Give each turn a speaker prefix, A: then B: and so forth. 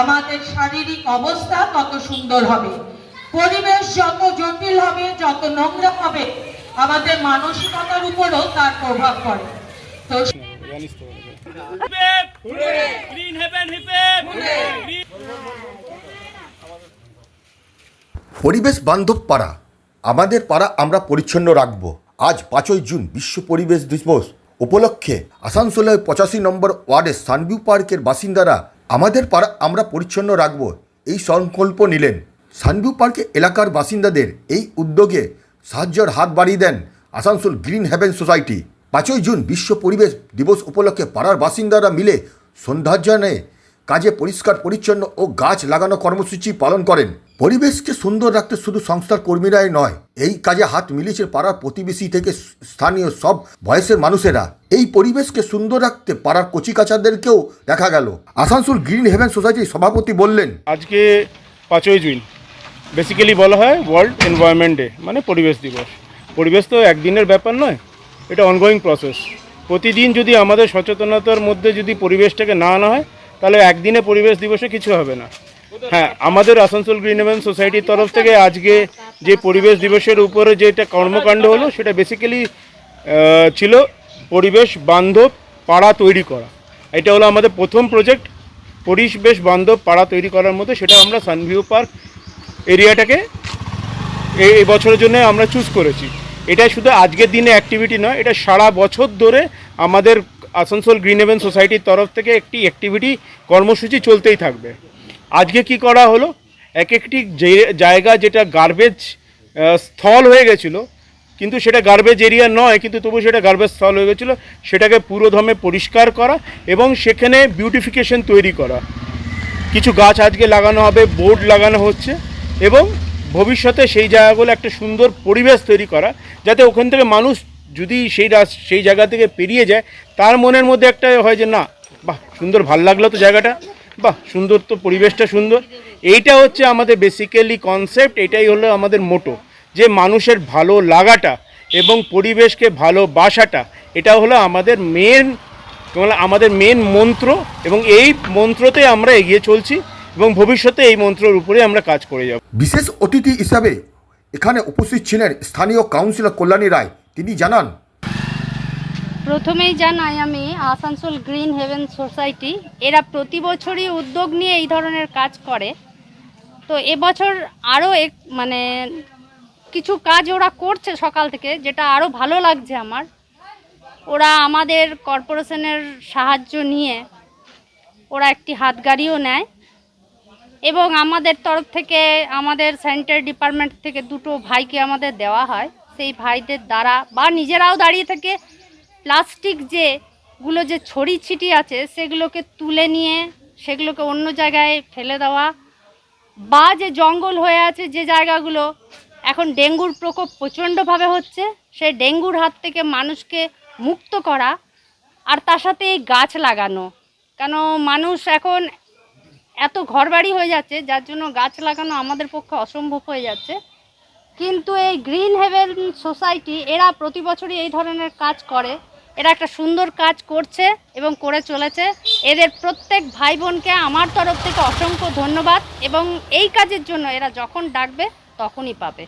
A: আমাদের শারীরিক অবস্থা তত সুন্দর হবে। পরিবেশ যত জটিল হবে, যত নোংরা হবে, আমাদের মানসিকতার উপরও তার প্রভাব পড়ে। তো
B: পরিবেশ বান্ধব পাড়া, আমাদের পাড়া আমরা পরিচ্ছন্ন রাখব। আজ পাঁচই জুন, বিশ্ব পরিবেশ দিবস। উপলক্ষে আসানসোলের পঁচাশি নম্বর ওয়ার্ডের সানভিউ পার্কের বাসিন্দারা আমাদের পাড়া আমরা পরিচ্ছন্ন রাখব, এই সংকল্প নিলেন। সানভিউ পার্কে এলাকার বাসিন্দাদের এই উদ্যোগে সাহায্যের হাত বাড়িয়ে দেন আসানসোল গ্রিন হেভেন সোসাইটি। পাঁচই জুন বিশ্ব পরিবেশ দিবস উপলক্ষে পাড়ার বাসিন্দারা মিলে সন্ধ্যার্জনে কাজে পরিষ্কার, পরিচ্ছন্ন ও গাছ লাগানো কর্মসূচি পালন করেন। পরিবেশকে সুন্দর রাখতে শুধু সংস্থার কর্মীরাই নয়, এই কাজে হাত মিলিয়েছে পাড়ার প্রতিবেশী থেকে স্থানীয় সব বয়সের মানুষেরা। এই পরিবেশকে সুন্দর রাখতে পাড়ার কচিকাচাদেরকেও দেখা গেল। আসানসোল গ্রিন হেভেন সোসাইটির সভাপতি বললেন,
C: আজকে পাঁচই জুন। বেসিক্যালি বলা হয় ওয়ার্ল্ড এনভায়রনমেন্ট ডে মানে পরিবেশ দিবস। পরিবেশ তো একদিনের ব্যাপার নয়, এটা অনগোয়িং প্রসেস প্রতিদিন যদি আমাদের সচেতনতার মধ্যে যদি পরিবেশটাকে না আনা হয়, তাহলে একদিনে পরিবেশ দিবসে কিছু হবে না। হ্যাঁ আমাদের আসানসোল গ্রিন হেভেন সোসাইটির তরফ থেকে আজকে যে পরিবেশ দিবসের উপরে যেটা কর্মকাণ্ড হলো, সেটা বেসিক্যালি ছিল পরিবেশ বান্ধব পাড়া তৈরি করা। এটা হলো আমাদের প্রথম প্রজেক্ট পরিবেশ বান্ধব পাড়া তৈরি করার মধ্যে, সেটা আমরা সানভিউ পার্ক এরিয়াটাকে এই বছরের জন্য আমরা চুজ করেছি। এটা শুধু আজকের দিনে অ্যাক্টিভিটি নয়, এটা সারা বছর ধরে আমাদের আসানসোল গ্রিন হেভেন সোসাইটির তরফ থেকে একটি অ্যাক্টিভিটি কর্মসূচি চলতেই থাকবে। আজকে কি করা হলো? এক একটি জায়গা যেটা গার্বেজ স্থল হয়ে গেছিল, কিন্তু সেটা গার্বেজ এরিয়া নয়, কিন্তু তবু সেটা গার্বেজ স্থল হয়ে গেছিল, সেটাকে পুরোদমে পরিষ্কার করা এবং সেখানে বিউটিফিকেশন তৈরি করা। কিছু গাছ আজকে লাগানো হবে বোর্ড লাগানো হচ্ছে এবং ভবিষ্যতে সেই জায়গাগুলো একটা সুন্দর পরিবেশ তৈরি করা, যাতে ওখান থেকে মানুষ যদি সেই সেই জায়গা থেকে পেরিয়ে যায়, তার মনের মধ্যে একটা হয় যে, না, বাহ, সুন্দর ভালো লাগল তো জায়গাটা। বাহ, সুন্দর তো, পরিবেশটা সুন্দর। এইটা হচ্ছে আমাদের বেসিক্যালি কনসেপ্ট এটাই হলো আমাদের মোটো যে মানুষের ভালো লাগাটা এবং পরিবেশকে ভালোবাসাটা, এটা হলো আমাদের মেন কেবল আমাদের মেন মন্ত্র এবং এই মন্ত্রতে আমরা এগিয়ে চলছি এবং ভবিষ্যতে এই মন্ত্রের উপরে আমরা কাজ করে যাব।
B: বিশেষ অতিথি হিসাবে এখানে উপস্থিত ছিলেন স্থানীয় কাউন্সিলর কল্যাণী রায়। তিনি জানান
D: প্রথমেই জানাই আমি আসানসোল গ্রিন হেভেন সোসাইটি। এরা প্রতি বছরই উদ্যোগ নিয়ে এই ধরনের কাজ করে। তো এবছর আরও এক মানে কিছু কাজ ওরা করছে সকাল থেকে, যেটা আরও ভালো লাগছে আমার। ওরা আমাদের কর্পোরেশনের সাহায্য নিয়ে ওরা একটি হাত গাড়িও নেয়। এবং আমাদের তরফ থেকে, আমাদের স্যানিটারি ডিপার্টমেন্ট থেকে দুটো ভাইকে আমাদের দেওয়া হয়। সেই ভাইদের দ্বারা বা নিজেরাও দাঁড়িয়ে থেকে প্লাস্টিক যে গুলো যে ছড়ি ছিটি আছে, সেগুলোকে তুলে নিয়ে, সেগুলোকে অন্য জায়গায় ফেলে দেওয়া বা যে জঙ্গল হয়ে আছে যে জায়গাগুলো, এখন ডেঙ্গুর প্রকোপ প্রচণ্ডভাবে হচ্ছে সে ডেঙ্গুর হাত থেকে মানুষকে মুক্ত করা আর তার সাথে এই গাছ লাগানো। কেন মানুষ এখন এত ঘরবাড়ি হয়ে যাচ্ছে, যার জন্য গাছ লাগানো আমাদের পক্ষে অসম্ভব হয়ে যাচ্ছে। কিন্তু এই গ্রিন হেভেন সোসাইটি, এরা প্রতি বছরই এই ধরনের কাজ করে। এরা একটা সুন্দর কাজ করছে এবং করে চলেছে। এদের প্রত্যেক ভাই বোনকে আমার তরফ থেকে অসংখ্য ধন্যবাদ এবং এই কাজের জন্য এরা যখন ডাকবে তখনই পাবে।